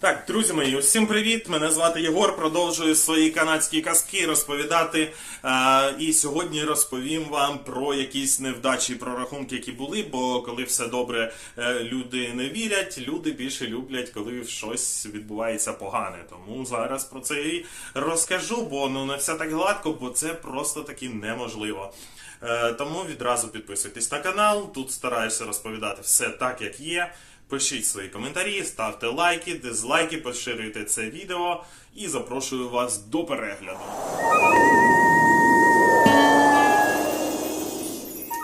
Так, друзі мої, усім привіт! Мене звати Єгор. Продовжую свої канадські казки розповідати. Е, і сьогодні розповім вам про якісь невдачі прорахунки, які були. Бо коли все добре, е, люди не вірять. Люди більше люблять, коли щось відбувається погане. Тому зараз про це і розкажу, бо ну не все так гладко, бо це просто таки неможливо. Е, тому відразу підписуйтесь на канал. Тут стараюся розповідати все так, як є. Пишіть свої коментарі, ставте лайки, дизлайки, поширюйте це відео і запрошую вас до перегляду.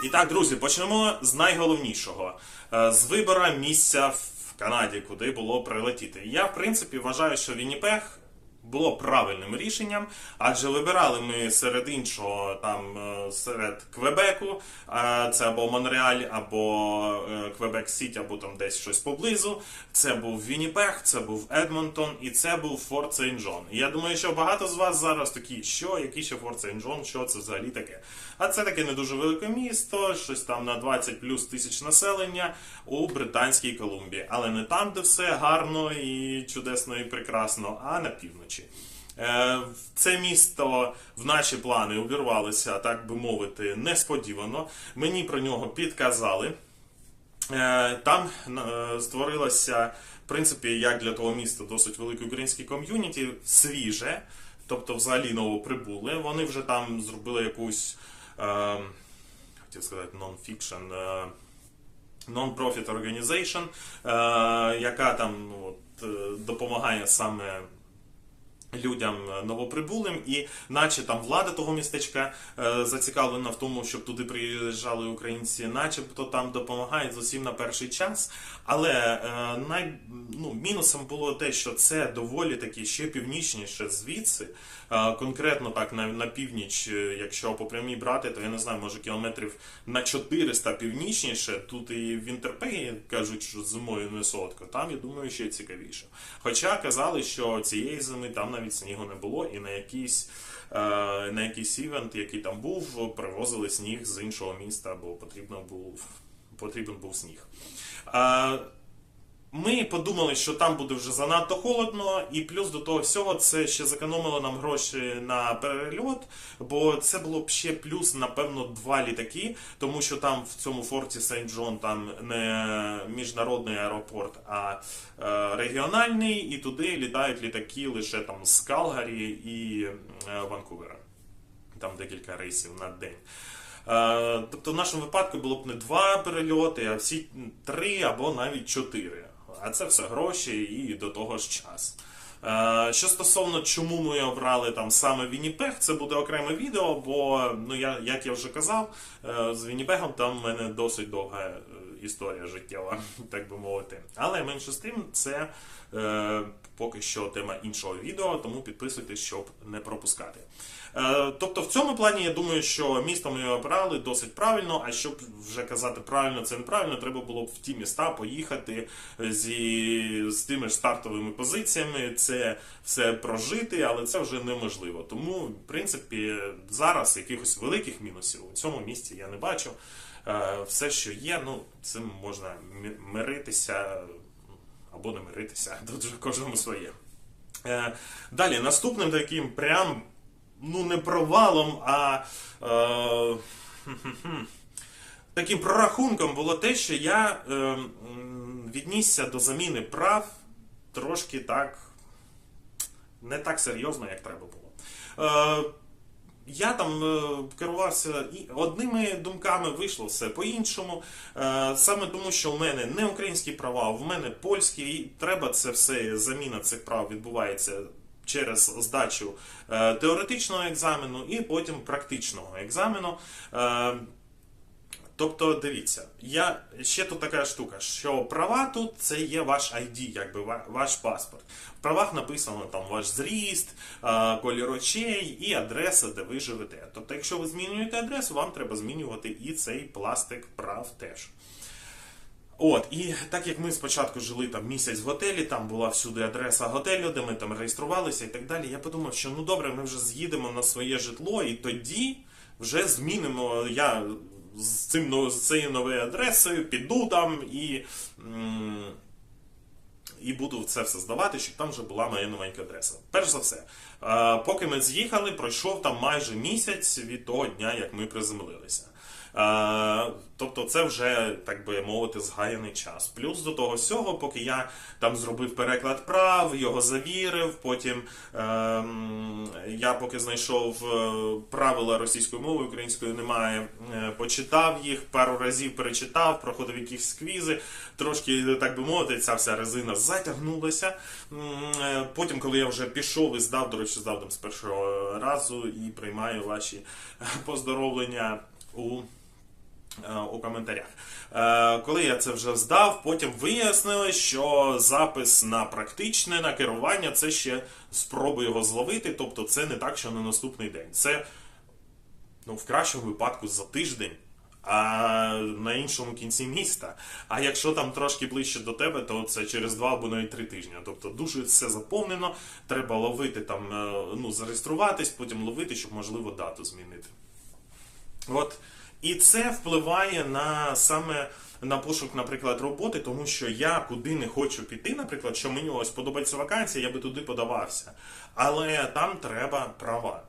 І так, друзі, почнемо з найголовнішого: Е, з вибора місця в Канаді, куди було прилетіти. Я, в принципі, вважаю, що Вінніпег було правильним рішенням, адже вибирали ми серед іншого там е, серед Квебеку, е, це або Монреаль, або е, Квебек Сіті, або там десь щось поблизу. Це був Вінніпег, це був Едмонтон і це був Форт Сейнт Джон. І я думаю, що багато з вас зараз такі, що, який ще Форт Сейнт Джон, що це взагалі таке. А це таке не дуже велике місто, щось там на 20 плюс тисяч населення у Британській Колумбії. Але не там, де все гарно і чудесно і прекрасно, а на півночі. Е, Це місто в наші плани увірвалося, так би мовити, несподівано. Мені про нього підказали. Е, Там е, створилося, в принципі, як для того міста досить велике українське ком'юніті, свіже, тобто взагалі новоприбули. Вони вже там зробили якусь, е, хотів сказати, non-profit organization, е, яка там от, допомагає саме людям е, новоприбулим, і наче там влада того містечка е, зацікавлена в тому, щоб туди приїжджали українці, начебто там допомагають з усім на перший час. Але е, най, ну, мінусом було те, що це доволі таки ще північніше звідси. Е, конкретно так на, на північ, е, якщо по прямій брати, то я не знаю, може кілометрів на 400 північніше. Тут і в Інтерпеї кажуть, що зимою не солодко. Там я думаю, ще цікавіше. Хоча казали, що цієї зими там навіть снігу не було, і на якийсь, е, на якийсь івент, який там був, привозили сніг з іншого міста, бо потрібно був, потрібен був сніг. Ми подумали, що там буде вже занадто холодно, і плюс до того всього це ще зекономило нам гроші на перельот, бо це було б ще плюс, напевно, два літаки, тому що там в цьому форті Сейнт Джон там не міжнародний аеропорт, а е, регіональний, і туди літають літаки лише там з Калгарі і е, Ванкувера. Там декілька рейсів на день. Е, Тобто в нашому випадку було б не два перельоти, а всі три або навіть чотири. А це все гроші і до того ж час. Е, Що стосовно чому ми обрали там саме Вінніпег, це буде окреме відео, бо ну я як я вже казав, е, з Вінніпегом там в мене досить довга е, історія життєва, так би мовити. Але менше з тим, це е, поки що тема іншого відео, тому підписуйтесь, щоб не пропускати. Е, тобто, в цьому плані я думаю, що місто ми обрали досить правильно. А щоб вже казати правильно, це неправильно, треба було б в ті міста поїхати зі з тими ж стартовими позиціями. Це все прожити, але це вже неможливо. Тому, в принципі, зараз якихось великих мінусів у цьому місті я не бачу. Е, Все, що є, ну цим можна миритися або не миритися. Тут вже кожному своє. Е, Далі, наступним таким прям ну не провалом, а е, таким прорахунком було те, що я е, віднісся до заміни прав трошки так не так серйозно, як треба було. Е, я там е, керувався і одними думками вийшло все по-іншому. Е, саме тому, що в мене не українські права, в мене польські, і треба це все, заміна цих прав відбувається через здачу е, теоретичного екзамену і потім практичного екзамену. Тобто, дивіться, я ще тут така штука, що права тут це є ваш ID, якби ваш паспорт. В правах написано там ваш зріст, колір очей і адреса, де ви живете. Тобто, якщо ви змінюєте адресу, вам треба змінювати і цей пластик прав теж. От, і так як ми спочатку жили там місяць в готелі, там була всюди адреса готелю, де ми там реєструвалися і так далі. Я подумав, що ну добре, ми вже з'їдемо на своє житло, і тоді вже змінимо. Я з цим з цією новою адресою піду там і. і буду це все здавати, щоб там вже була моя новенька адреса. Перш за все, е, поки ми з'їхали, пройшов там майже місяць від того дня, як ми приземлилися. Е, Тобто це вже, так би мовити, згаяний час. Плюс до того всього, поки я там зробив переклад прав, його завірив, потім ем, я поки знайшов е, правила російської мови, української немає, е, почитав їх, пару разів перечитав, проходив якісь квізи, трошки, так би мовити, ця вся резина затягнулася. Потім, коли я вже пішов і здав, до речі, здав там з першого разу і приймаю ваші поздоровлення у у коментарях. Е, Коли я це вже здав, потім вияснили, що запис на практичне на керування це ще спроби його зловити. Тобто це не так, що на наступний день. Це ну, в кращому випадку за тиждень. А на іншому кінці міста. А якщо там трошки ближче до тебе, то це через два або навіть три тижні. Тобто дуже все заповнено. Треба ловити там, е, ну, зареєструватись, потім ловити, щоб можливо дату змінити. От. І це впливає на саме на пошук, наприклад, роботи, тому що я куди не хочу піти, наприклад, що мені ось подобається вакансія, я би туди подавався. Але там треба права.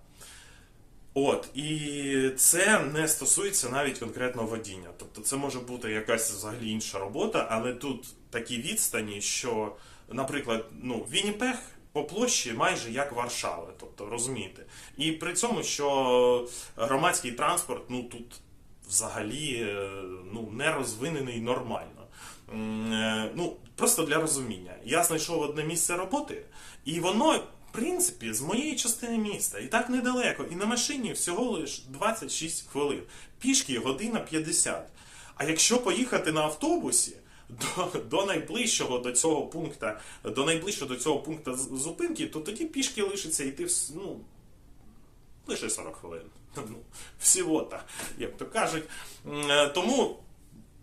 От, і це не стосується навіть конкретного водіння. Тобто це може бути якась взагалі інша робота, але тут такі відстані, що, наприклад, ну, Вінніпех по площі майже як Варшава, тобто розумієте. І при цьому, що громадський транспорт, ну тут взагалі е, ну, не розвинений нормально. Е, Ну, просто для розуміння. Я знайшов одне місце роботи, і воно, в принципі, з моєї частини міста, і так недалеко, і на машині всього лиш 26 хвилин. Пішки година 50. А якщо поїхати на автобусі, до, до найближчого до цього пункту, до найближчого до цього пункту зупинки, то тоді пішки лишиться йти ну, лише 40 хвилин. Ну, всього-то, як то кажуть. Е, Тому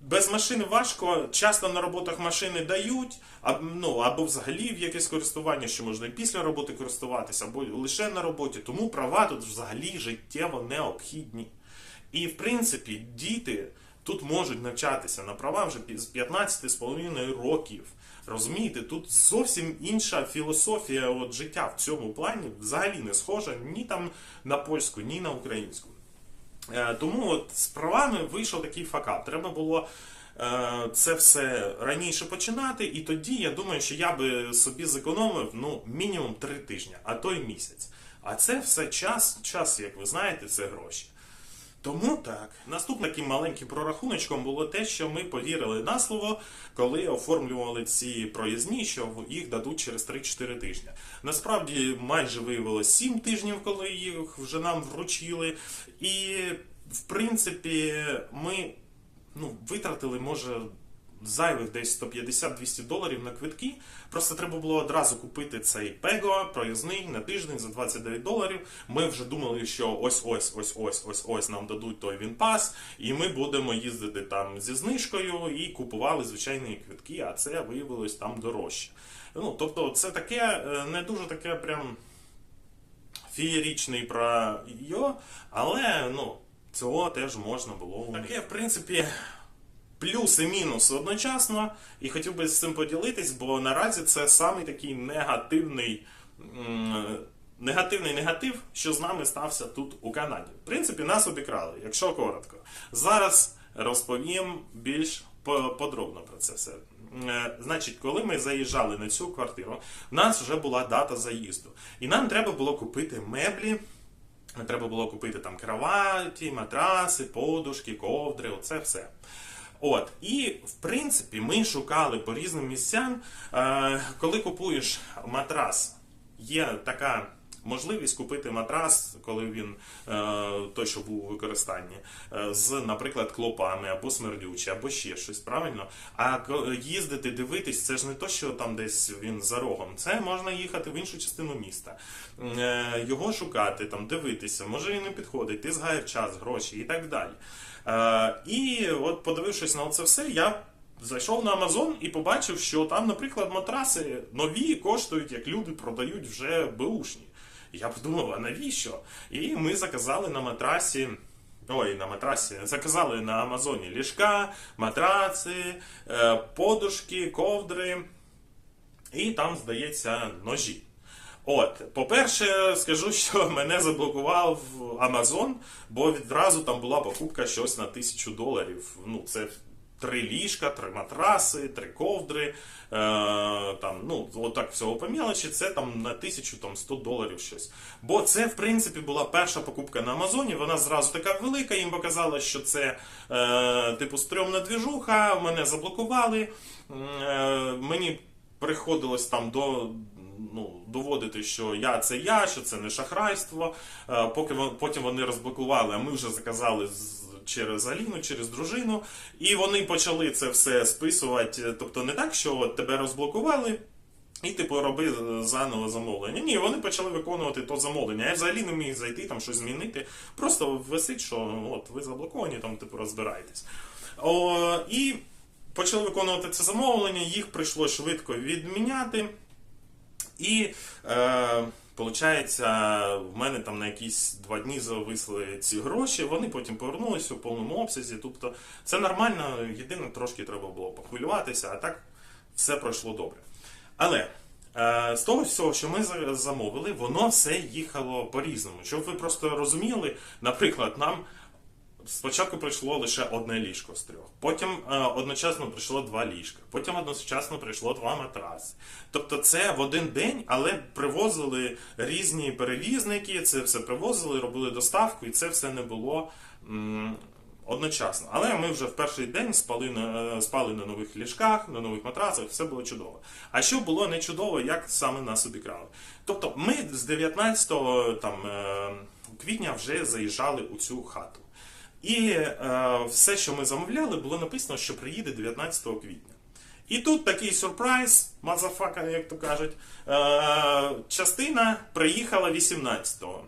без машини важко, часто на роботах машини дають, а, ну, або взагалі в якесь користування, що можна і після роботи користуватися, або лише на роботі. Тому права тут взагалі життєво необхідні. І в принципі, діти тут можуть навчатися на права вже з 15,5 років. Розумієте, тут зовсім інша філософія от, життя в цьому плані взагалі не схожа ні там на польську, ні на українську. Е, Тому от з правами вийшов такий факап. Треба було е, це все раніше починати, і тоді я думаю, що я би собі зекономив ну, мінімум три тижні, а то й місяць. А це все час, час, як ви знаєте, це гроші. Тому так. Наступним таким маленьким прорахуночком було те, що ми повірили на слово, коли оформлювали ці проїзні, що їх дадуть через 3-4 тижні. Насправді майже виявилось 7 тижнів, коли їх вже нам вручили. І в принципі ми ну, витратили, може. Зайвих десь 150-200 доларів на квитки. Просто треба було одразу купити цей пего проїзний на тиждень за 29 доларів. Ми вже думали, що ось ось ось ось ось нам дадуть той Вінпас, і ми будемо їздити там зі знижкою і купували звичайні квитки, а це виявилось там дорожче. Ну, тобто, це таке е, не дуже таке прям феєрічний про йо, але ну, цього теж можна було. Таке, в принципі, плюс і мінус одночасно, і хотів би з цим поділитись, бо наразі це самий такий негативний. Негативний негатив, що з нами стався тут у Канаді. В принципі, нас обікрали, якщо коротко. Зараз розповім більш подробно про це все. Е, Значить, коли ми заїжджали на цю квартиру, в нас вже була дата заїзду. І нам треба було купити меблі, треба було купити там кроваті, матраси, подушки, ковдри, оце все. От, і в принципі ми шукали по різним місцям. Е, коли купуєш матрас, є така можливість купити матрас, коли він е, той, що був у використанні, е, з, наприклад, клопами або смердючі, або ще щось, правильно? А їздити, дивитись, це ж не то, що там десь він за рогом. Це можна їхати в іншу частину міста, е, його шукати, там дивитися, може він не підходить, ти згаєш час, гроші і так далі. І от подивившись на це все, я зайшов на Амазон і побачив, що там, наприклад, матраси нові коштують, як люди продають вже беушні. Я подумав, а навіщо? І ми заказали на матрасі. Ой, на матрасі. Заказали на Амазоні ліжка, матраци, е, подушки, ковдри. і там, здається, ножі. От, по-перше, скажу, що мене заблокував Amazon, бо відразу там була покупка щось на тисячу доларів. Ну, це три ліжка, три матраси, три ковдри. Е, там, ну, отак всього по мелочі, це там на тисячу там, 100 доларів щось. Бо це, в принципі, була перша покупка на Амазоні. Вона зразу така велика. Їм показала, що це е, типу стрьомна двіжуха, мене заблокували. Е, мені приходилось там до. Ну, доводити, що я це я, що це не шахрайство. Е, Поки потім вони розблокували, а ми вже заказали через Аліну, через дружину, і вони почали це все списувати. Тобто не так, що от тебе розблокували. І типу роби заново замовлення. Ні, вони почали виконувати то замовлення. Я взагалі не міг зайти, там щось змінити. Просто висить, що от ви заблоковані, там типу розбирайтесь. О, і почали виконувати це замовлення, їх прийшло швидко відміняти. І е, виходить, в мене там на якісь два дні зависли ці гроші, вони потім повернулися у повному обсязі. Тобто це нормально, єдине, трошки треба було похвилюватися, а так все пройшло добре. Але е, з того всього, що ми замовили, воно все їхало по-різному. Щоб ви просто розуміли, наприклад, нам. Спочатку прийшло лише одне ліжко з трьох, потім е, одночасно прийшло два ліжка, потім одночасно прийшло два матраси. Тобто це в один день, але привозили різні перевізники, це все привозили, робили доставку, і це все не було м, одночасно. Але ми вже в перший день спали на, е, спали на нових ліжках, на нових матрасах, все було чудово. А що було не чудово, як саме нас обікрали? Тобто ми з 19 там, е, квітня вже заїжджали у цю хату. І е, все, що ми замовляли, було написано, що приїде 19 квітня. І тут такий сюрприз, мазафака, як то кажуть. Е, частина приїхала 18-го.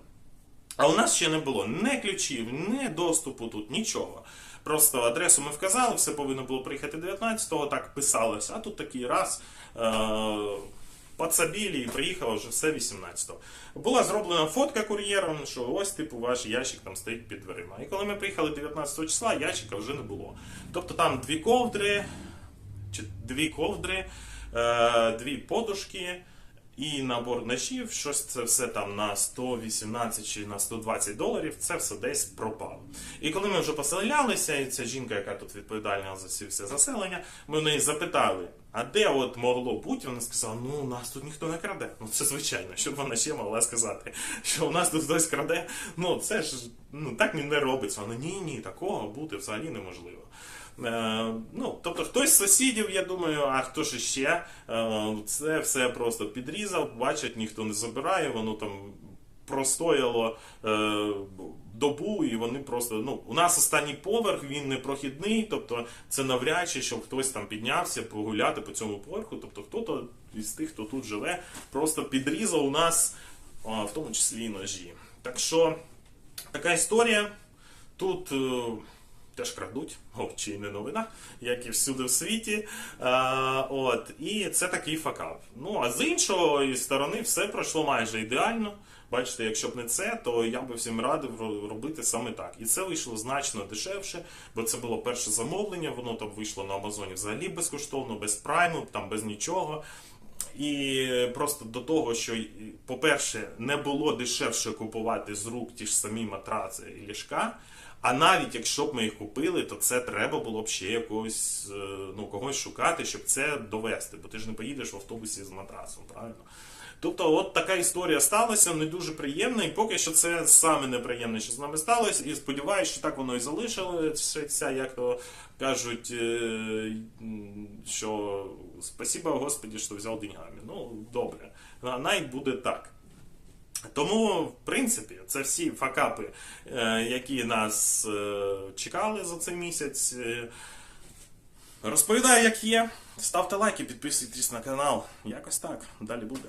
А у нас ще не було ні ключів, ні доступу тут, нічого. Просто адресу ми вказали, все повинно було приїхати 19-го, так писалось. А тут такий раз. Е, Подсобили і приїхало вже все 18-го. Була зроблена фотка кур'єром, що ось типу ваш ящик там стоїть під дверима. І коли ми приїхали 19 числа, ящика вже не було. Тобто там дві ковдри, чи дві ковдри, е, дві подушки і набор ножів, щось це все там на 118 чи на 120 доларів, це все десь пропало. І коли ми вже поселялися, і ця жінка, яка тут відповідальна за ці все заселення, ми в неї запитали, а де от могло бути? Вона сказала, ну у нас тут ніхто не краде. Ну це звичайно, щоб вона ще могла сказати, що у нас тут хтось краде. Ну це ж ну так не робиться. Вона ні, ні, такого бути взагалі неможливо. Е, ну, тобто хтось з сусідів, я думаю, а хто ж ще, е, це все просто підрізав, бачать, ніхто не забирає, воно там простояло е, добу, і вони просто. Ну, у нас останній поверх, він не прохідний, тобто це навряд чи, щоб хтось там піднявся погуляти по цьому поверху. Тобто хто-то із тих, хто тут живе, просто підрізав у нас, в тому числі і ножі. Так що така історія. Тут е, теж крадуть, о, чи не новина, як і всюди в світі. А, от, і це такий факап. Ну, а з іншої сторони, все пройшло майже ідеально. Бачите, якщо б не це, то я би всім радив робити саме так. І це вийшло значно дешевше, бо це було перше замовлення, воно там вийшло на Амазоні взагалі безкоштовно, без прайму, там без нічого. І просто до того, що, по-перше, не було дешевше купувати з рук ті ж самі матраци і ліжка. А навіть якщо б ми їх купили, то це треба було б ще якогось, е, ну, когось шукати, щоб це довести. Бо ти ж не поїдеш в автобусі з матрасом, правильно? Тобто, от така історія сталася, не дуже приємна, і поки що це саме неприємне, що з нами сталося, і сподіваюся, що так воно і залишилося, як то кажуть, е, що спасіба Господі, що взяв деньгами. Ну, добре, навіть буде так. Тому, в принципі, це всі факапи, е, які нас е, чекали за цей місяць. Розповідаю, як є. Ставте лайки, підписуйтесь на канал. Якось так. Далі буде.